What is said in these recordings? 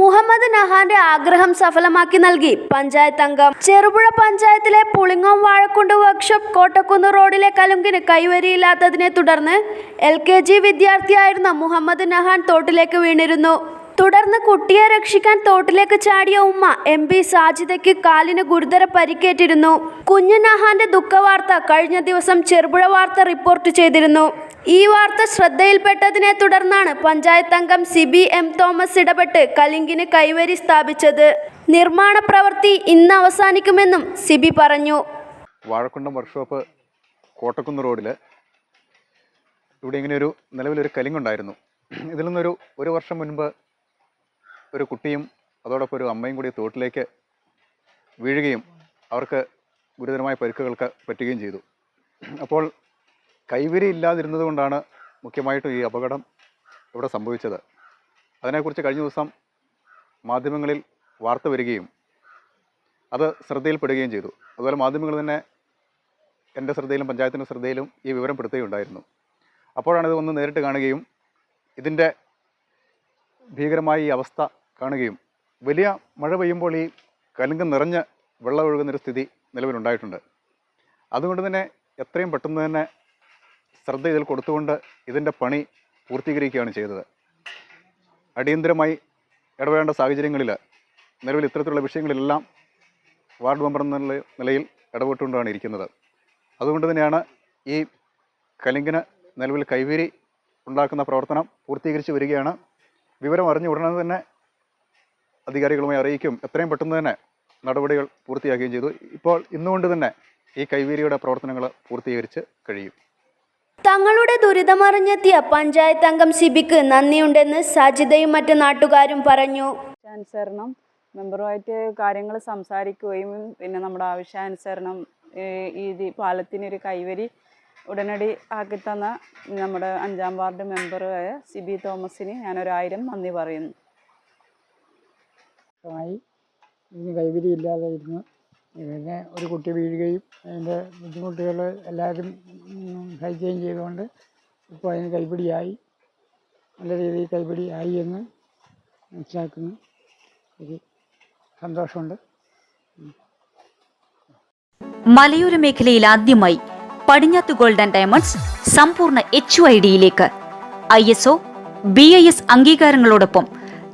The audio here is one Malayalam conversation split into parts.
മുഹമ്മദ് ആഗ്രഹം സഫലമാക്കി നൽകി. പഞ്ചായത്ത് അംഗം ചെറുപുഴ പഞ്ചായത്തിലെ പുളിങ്ങോം വാഴക്കുണ്ട് വർക്ക്ഷോപ്പ് കോട്ടക്കുന്ന് റോഡിലെ കലുങ്കിന് കൈവരിയില്ലാത്തതിനെ തുടർന്ന് എൽ കെ ജി വിദ്യാർത്ഥിയായിരുന്ന മുഹമ്മദ് നഹാൻ തോട്ടിലേക്ക് വീണിരുന്നു. തുടർന്ന് കുട്ടിയെ രക്ഷിക്കാൻ തോട്ടിലേക്ക് ചാടിയ ഉമ്മ എം പി സാജിദയ്ക്ക് കാലിന് ഗുരുതര പരിക്കേറ്റിരുന്നു. കുഞ്ഞു നഹാന്റെ ദുഃഖവാർത്ത കഴിഞ്ഞ ദിവസം ചെറുപുഴ വാർത്ത റിപ്പോർട്ട് ചെയ്തിരുന്നു. ഈ വാർത്ത ശ്രദ്ധയിൽപ്പെട്ടതിനെ തുടർന്നാണ് പഞ്ചായത്ത് അംഗം സിബി എം തോമസ് ഇടപെട്ട് കലിങ്കിന് കൈവരി സ്ഥാപിച്ചത്. നിർമ്മാണ പ്രവൃത്തി ഇന്ന് അവസാനിക്കുമെന്നും സിബി പറഞ്ഞു. വാഴക്കുണ്ടം വർക്ക്ഷോപ്പ് കോട്ടക്കുന്ന് റോഡിൽ ഇവിടെ ഇങ്ങനെ ഒരു നിലവിലൊരു കലിംഗുണ്ടായിരുന്നു ഇതിൽ നിന്നൊരു ഒരു വർഷം മുൻപ് ഒരു കുട്ടിയും അതോടൊപ്പം ഒരു അമ്മയും കൂടി തോട്ടിലേക്ക് വീഴുകയും അവർക്ക് ഗുരുതരമായ പരിക്കുകൾക്ക് പറ്റുകയും ചെയ്തു. അപ്പോൾ കൈവരി ഇല്ലാതിരുന്നത് കൊണ്ടാണ് മുഖ്യമായിട്ടും ഈ അപകടം ഇവിടെ സംഭവിച്ചത്. അതിനെക്കുറിച്ച് കഴിഞ്ഞ ദിവസം മാധ്യമങ്ങളിൽ വാർത്ത വരികയും അത് ശ്രദ്ധയിൽപ്പെടുകയും ചെയ്തു. അതുപോലെ മാധ്യമങ്ങൾ തന്നെ എന്റെ ശ്രദ്ധയിലും പഞ്ചായത്തിന്റെ ശ്രദ്ധയിലും ഈ വിവരം പെടുത്തുകയുണ്ടായിരുന്നു. അപ്പോഴാണ് ഇത് ഒന്ന് നേരിട്ട് കാണുകയും ഇതിന്റെ ഭീകരമായ ഈ അവസ്ഥ കാണുകയും വലിയ മഴ പെയ്യുമ്പോൾ ഈ കലുങ്ക് നിറഞ്ഞ് വെള്ളം ഒഴുകുന്നൊരു സ്ഥിതി നിലവിലുണ്ടായിട്ടുണ്ട് അതുകൊണ്ട് തന്നെ എത്രയും പെട്ടെന്ന് തന്നെ ശ്രദ്ധ ഇതിൽ കൊടുത്തുകൊണ്ട് ഇതിന്റെ പണി പൂർത്തീകരിക്കുകയാണ് ചെയ്തത്. അടിയന്തരമായി ഇടപെടേണ്ട സാഹചര്യങ്ങളിൽ നിലവിൽ ഇത്തരത്തിലുള്ള വിഷയങ്ങളിലെല്ലാം വാർഡ് മെമ്പർ എന്ന നിലയിൽ ഇടപെട്ടുകൊണ്ടാണ് ഇരിക്കുന്നത്. അതുകൊണ്ട് തന്നെയാണ് ഈ കലിങ്കിന് നിലവിൽ കൈവീരി ഉണ്ടാക്കുന്ന പ്രവർത്തനം പൂർത്തീകരിച്ച് വരികയാണ്. വിവരം അറിഞ്ഞ ഉടനെ തന്നെ അധികാരികളുമായി അറിയിക്കും. എത്രയും പെട്ടെന്ന് തന്നെ നടപടികൾ പൂർത്തിയാക്കുകയും ചെയ്തു. ഇപ്പോൾ ഇന്നുകൊണ്ട് തന്നെ ഈ കൈവീരിയുടെ പ്രവർത്തനങ്ങൾ പൂർത്തീകരിച്ച് കഴിയും. തങ്ങളുടെ ദുരിതമറിഞ്ഞെത്തിയ പഞ്ചായത്ത് അംഗം സിബിക്ക് നന്ദിയുണ്ടെന്ന് സജിതയും മറ്റു നാട്ടുകാരും പറഞ്ഞു. അനുസരണം മെമ്പറുമായിട്ട് കാര്യങ്ങൾ സംസാരിക്കുകയും പിന്നെ നമ്മുടെ ആവശ്യാനുസരണം ഈ ഇത് പാലത്തിനൊരു കൈവരി ഉടനടി ആക്കി തന്ന നമ്മുടെ അഞ്ചാം വാർഡ് മെമ്പറായ സിബി തോമസിന് ഞാനൊരായിരം നന്ദി പറയുന്നു. ായി ഇതിന് കൈവരി ഇല്ലാതെ ഇരുന്നു പിന്നെ ഒരു കുട്ടി വീഴുകയും അതിന്റെ ബുദ്ധിമുട്ടുകൾ എല്ലാവരും സഹിക്കുകയും ചെയ്തുകൊണ്ട് ഇപ്പോൾ അതിന് കൈപിടിയായി. നല്ല രീതിയിൽ കൈപിടിയായി എന്ന് മനസ്സിലാക്കുന്നു. ഒരു സന്തോഷമുണ്ട്. മലയോര മേഖലയിൽ ആദ്യമായി പടിഞ്ഞാത്ത് ഗോൾഡ് ആൻഡ് ഡയമണ്ട്സ് സമ്പൂർണ എച്ച് ഐ ഡിയിലേക്ക് I S O B I S അംഗീകാരങ്ങളോടൊപ്പം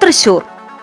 Thrissur